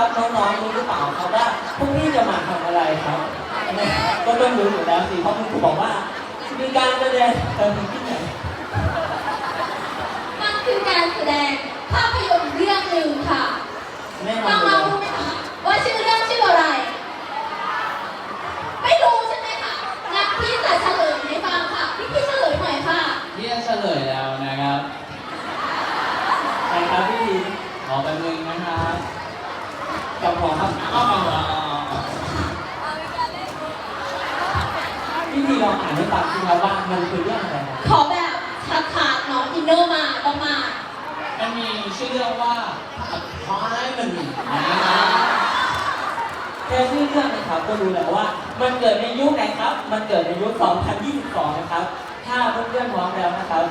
ครับน้องๆรู้หรือเปล่าครับว่าพวกนี้จะมาทำอะไรครับ ก็ต้องรู้อยู่แล้วสิเพราะคุณครูบอกว่า มีการแสดงเออที่ไหนมันคือการแสดงภาพยนตร์เรื่องหนึ่งค่ะแน่นน้อนองๆรู้ไหมคะว่าชื่อเรื่องชื่ออะไร ไม่รู้ใช่ไหมคะงั้นพี่จะเฉลยให้ฟังค่ะ พี่พี่เฉลยหน่อยค่ะที่จะเฉลยแล้วนะครับ ใช่ครับพี่ที ขอแป๊บนึงนะครับ กับหมอครับ อ้าวอ้าวอ้าวอ้าว พี่ทีลองอ่านให้ฟังสิครับว่ามันคือเรื่องอะไรครับขอแบบขาดขาดๆเนาะอินเนอร์มาต้องมา มันมีชื่อเรื่องว่าพายมันนะครับแค่ชื่อเรื่องนะครับก็รู้แล้วว่า มันเกิดในยุคไหนครับ มันเกิดในยุค 2022 นะครับ ถ้าเพื่อนๆพร้อมแล้วนะครับ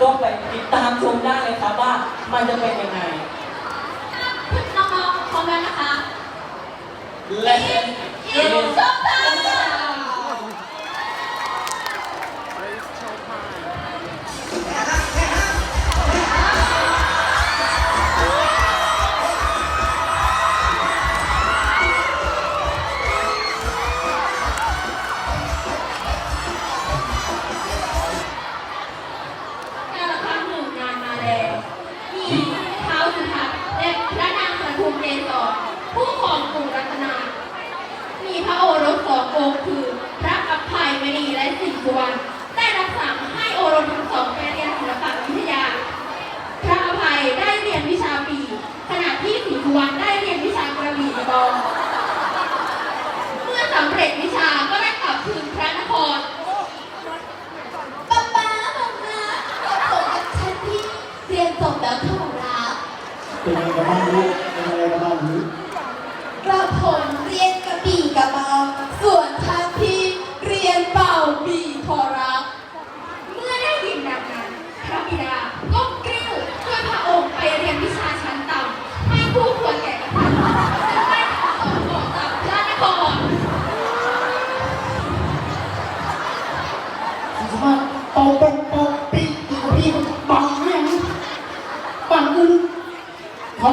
ก็ไปติดตามชมได้เลยครับว่ามันจะเป็นยังไง น้องๆพร้อมแล้วนะคะและอินชอบตาการ สุวรรณได้รับสั่งให้โอรสทั้งสองไปเรียนศิลปะวิทยา พระอภัยได้เรียนวิชาปีขณะที่สิงห์สุวรรณได้เรียนวิชากระบี่กระบองเมื่อสำเร็จวิชาก็ได้กลับคืนพระนครป๊าป๊าบอกนะเราส่งกับฉันที่เรียนจบแล้วขอรับเป็นยังไงบ้างลูก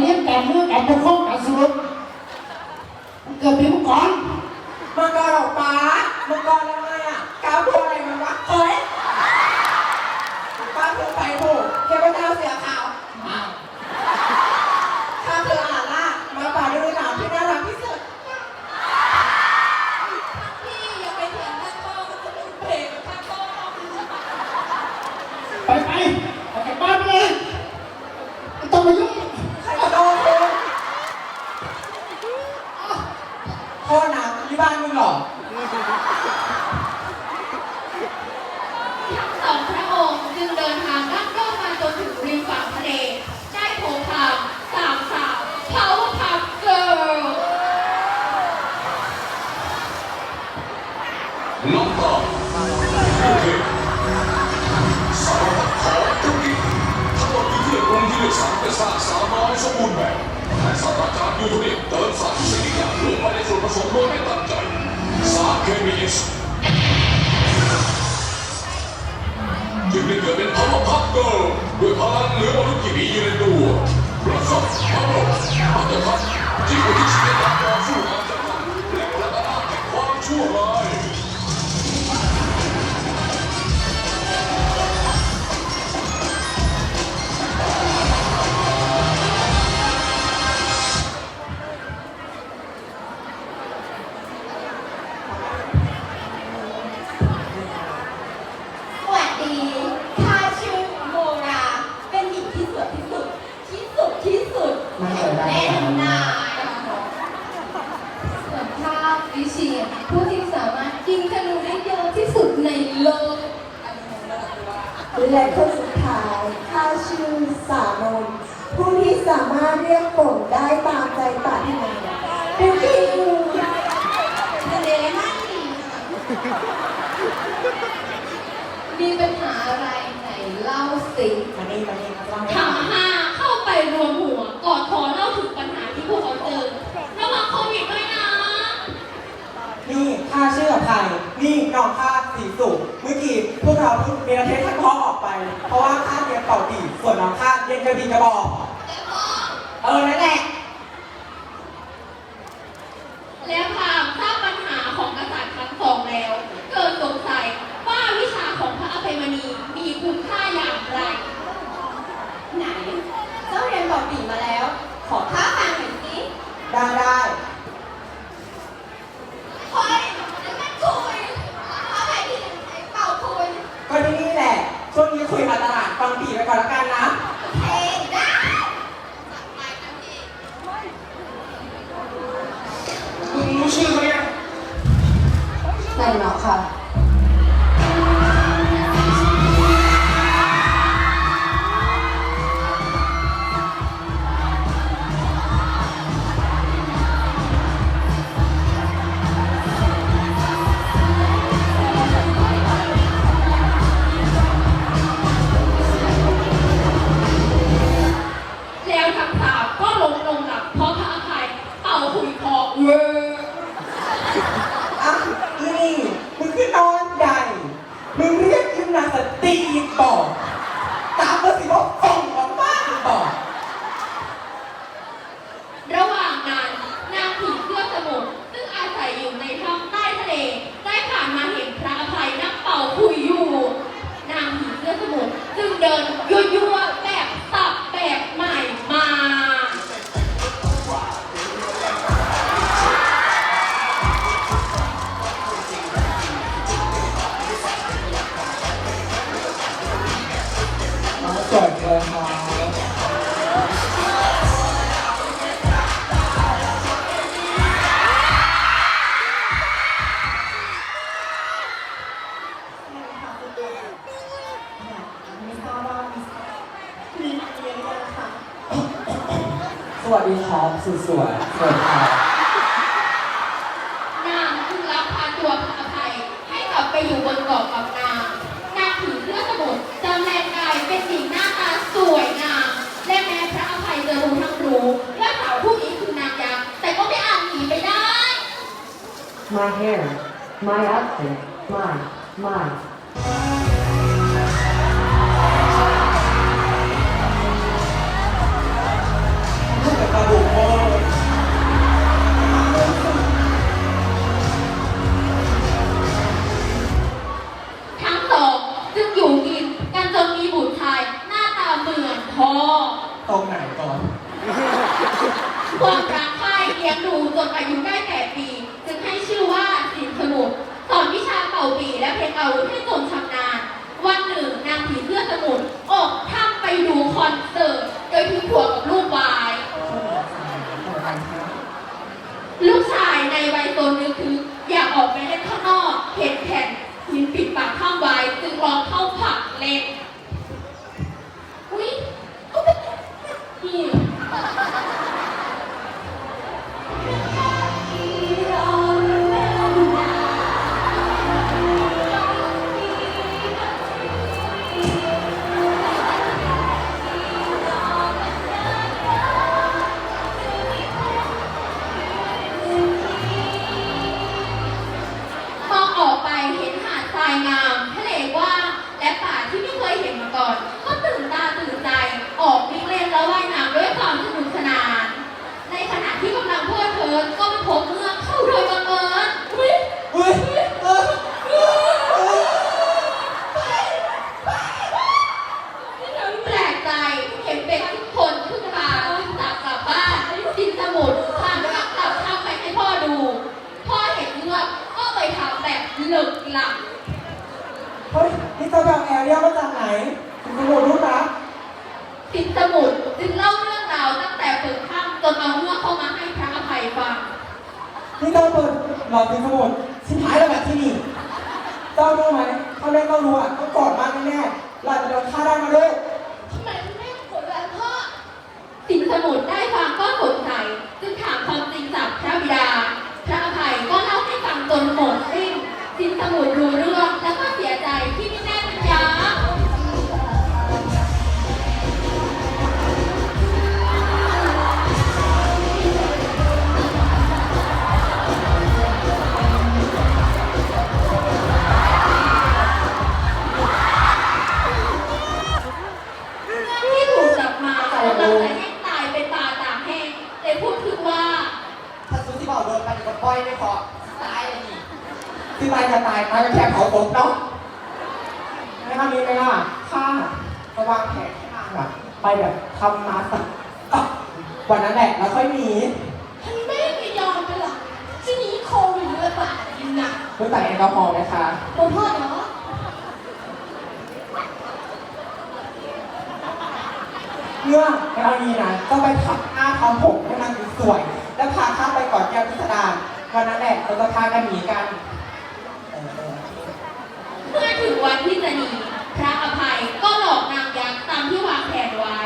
เลี้ยงแต่เมื่อการปกครองการสรุปมันเกิดเป็นผู้กรมัารเคมีเอ็กซ์จึง และคนสุดท้ายข้าชื่อสานนท์ผู้ที่สามารถเรียกฝนได้ตามใจปรารถนาผู้ที่ทะเลไม่ดีมีปัญหาอะไรไหนเล่าสิมานี่มานี่มาฟังให้ทำห้าเข้าไปรวมหัวกอดคอเล่าถึงปัญหาที่พวกเขาเจอระวังโควิดด้วยนะ นี่ข้าชื่ออภัยนี่น้องข้าสีสุข เมื่อกี้พวกเราเพิ่งเรียนเทศท่านพ่อออกไป เพราะว่าข้าเรียนเป่าดีส่วนน้องข้าเรียนกระบี่กระบอกเออนั่นแหละแล้วพามทราบปัญหาของกษัตริย์ทั้งสองแล้ว เกิดสงสัยว่าวิชาของพระอภัยมณีมีคุณค่าอย่างไร ไหนเจ้าเรียนบอกปีมาแล้ว ขอท้าฟังหน่อยสิได้ได้ ครับสุดสวยสวยครับนางจึงรับพาตัวพระอภัยให้กลับไปอยู่บนเกาะกับนาง นางผีเสื้อสมุทรจำแรงกายเป็นหญิงหน้าตาสวยงาม และแม้พระอภัยจะรู้ทั้งรู้ว่าสาวผู้นี้คือนางยักษ์แต่ก็ไม่อาจหนีไปได้ My hair, my outfit, my, my. กั สินสมุทรจึงเล่าเรื่องราวตั้งแต่เปิดถ้ำจนเอาเมื่อกเข้ามาให้พระอภัยฟังนี่เราเปิดหลอดเป็นสมุดชิ้นท้ายแล้วแบบที่นี่เจ้ารู้ไหมเขาเล่นเรารู้อะต้องกอดมากแน่ๆเราจะโดนฆ่าได้มาด้วยทำไมคุณแม่กดแบบพ่อสินสมุทรได้ฟังก็สงสัยจึงถามความจริงจากพระบิดา พระอภัยก็เล่าให้ฟังจนหมดสิ้นสินสมุทรรู้เรื่อง รู้จักแอลกอฮอล์ไหมคะ โอ้พ่อเนาะเมื่อเรานี้นะก็ไปทับหน้าทำผมให้นางสวยๆแล้วพาข้าไปกอดแก้วพิสดารวันนั้นแหละเราก็พากันหนีกันเออเออเมื่อถึงวันที่จะหนีพระอภัยก็หลอกนางยักษ์ตามที่วางแผนไว้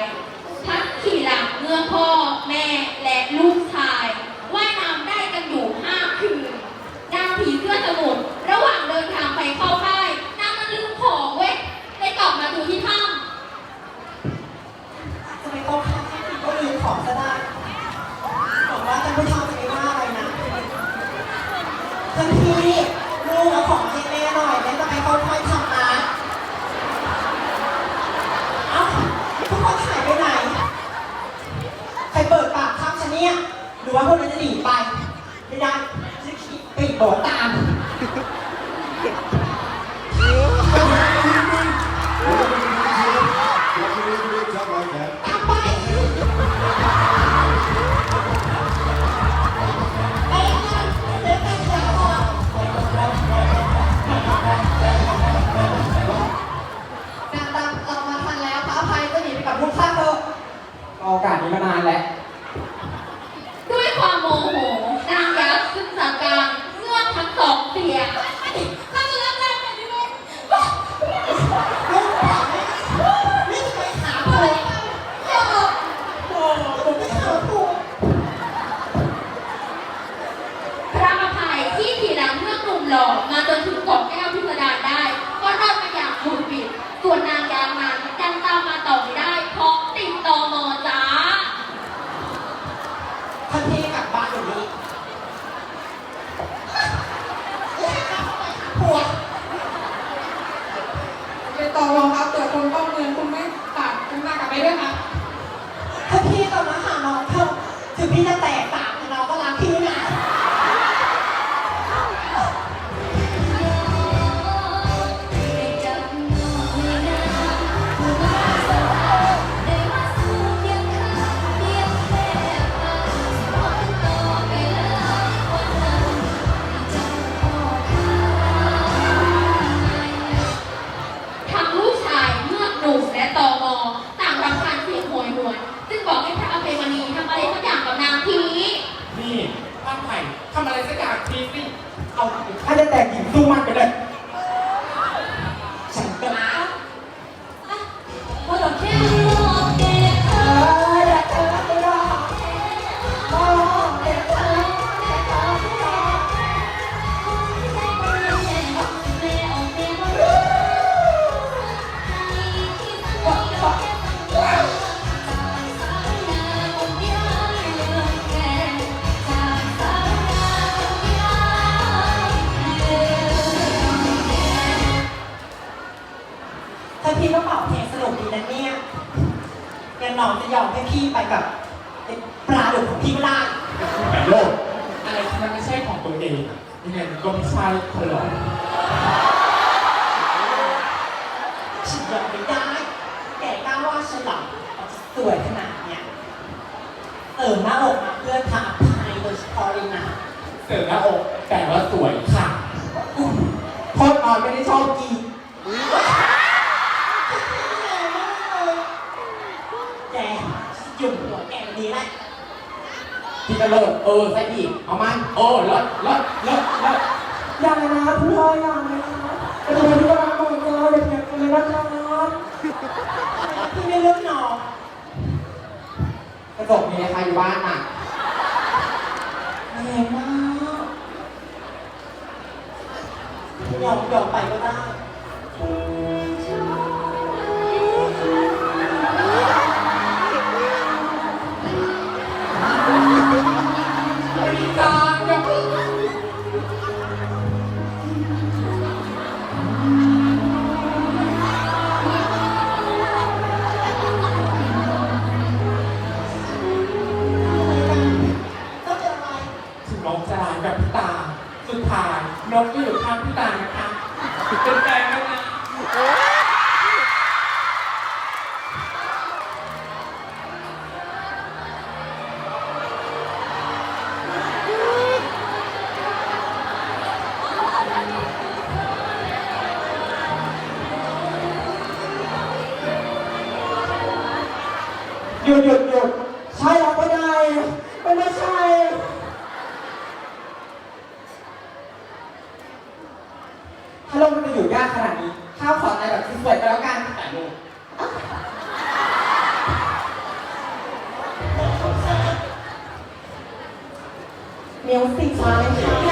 พัดขี่หลังเมื่อพ่อ แม่และลูกชายว่ายน้ำได้กันอยู่ห้าคืนนางผีเสื้อสมุทรระหว่าง เดิ นี้มานานแล้ว ด้วยความโมโห นางยักษ์ซึ่งจากการเงือกทั้งสองเสียข้าจะรับได้ไหมดิลูก ลูกถามไม่ได้รีบไปหาผัวโอ้ผมไม่หาผัว พระอภัยที่ขี่หลังเมื่อกหนุ่มหล่อมาจนถึงเกาะแก้วพิสดารได้ ก็รอดมาอย่างบุดบิด ส่วนนางยางนั้นยังตามมาต่อไม่ได้ เพราะติดตอมอจ้า ท่านพี่กลับบ้านเดี๋ยวนี้ผัว เป็นตอรองครับตรวจคนเข้าเมืองคุณไม่ตัดคุณมากลับไปด้วยครับ ถ้าพี่กลับมาหาน้องเถอะ ถึงพี่จะแตกต่าง เอาถ้าจะแตกหญิงสู้มากไปเลย นน้องจะยอมให้พี่ไปกับไอ้ปลาดุกของพี่ไม่ได้แบบโลกอะไรที่มันไม่ใช่ของตัวเองยังไงมันก็ไม่ใช่คนหรอกฉันยอมไม่ได้ แกกล้าว่าฉันเหรอสวยขนาดเนี้ยเติมหน้าอกมาเพื่อทำอภัยโดยเฉพาะเลยนะเสริมหน้าอกแต่ว่าสวยค่ะโคตรนอนไม่ได้ชอบกีแกหยุ่มหัวแกแบบนี้แหละที่กเออใส่อีกเอามาโอ้ลดลดลดลดอย่าเลยนะคุณพ่ออย่าเลยนะกระโดดที่กำลังมองเราอย่าเพียงกันเลยนะครับพี่ไม่เลือกหนอกระจกมีใครอยู่บ้านอะแรงมากยอมยอมไปก็ได้ มิวสิกมาเลยค่ะ